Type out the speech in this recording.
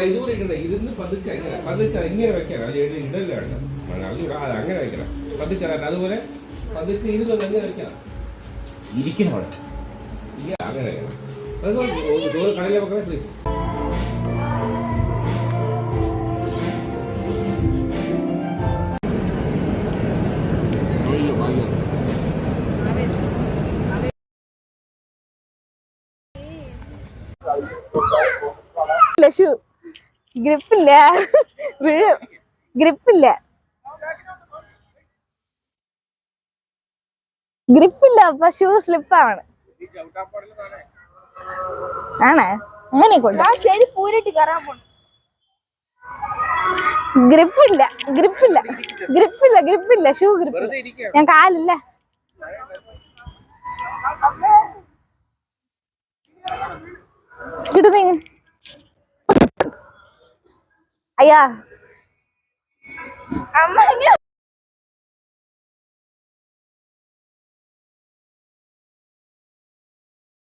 ഇതുകൂടെ ഇടണ്ട ഇതിന്ന് പതുക്കെ ഇങ്ങനെ പതുക്കെ ഇങ്ങനെ വെക്കണം അത് ഇടല്ല വേണ്ട അത് അത് അങ്ങനെ വെക്കണം പതുക്കെ അതുപോലെ പതുക്കെ ഇരുന്ന് ഇങ്ങനെ വെക്കണം ഇരിക്കണം അവിടെ അങ്ങനെ വെക്കണം അതുപോലെ ദൂരെ കടയിലെ വെക്കണം പ്ലീസ് ഷൂ ഗ്രിപ്പില്ല. വീഴും. ഗ്രിപ്പില്ല. ഗ്രിപ്പില്ല അപ്പൊ ഷൂ സ്ലിപ്പാണ്. ആണേ? അങ്ങനെ ഗ്രിപ്പില്ല ഗ്രിപ്പില്ല. ഗ്രിപ്പില്ല ഗ്രിപ്പില്ല. ഷൂ ഗ്രിപ്പില്ല. ഞാൻ കാലില്ല. കിട്ടുന്നീ 哎呀俺妈呀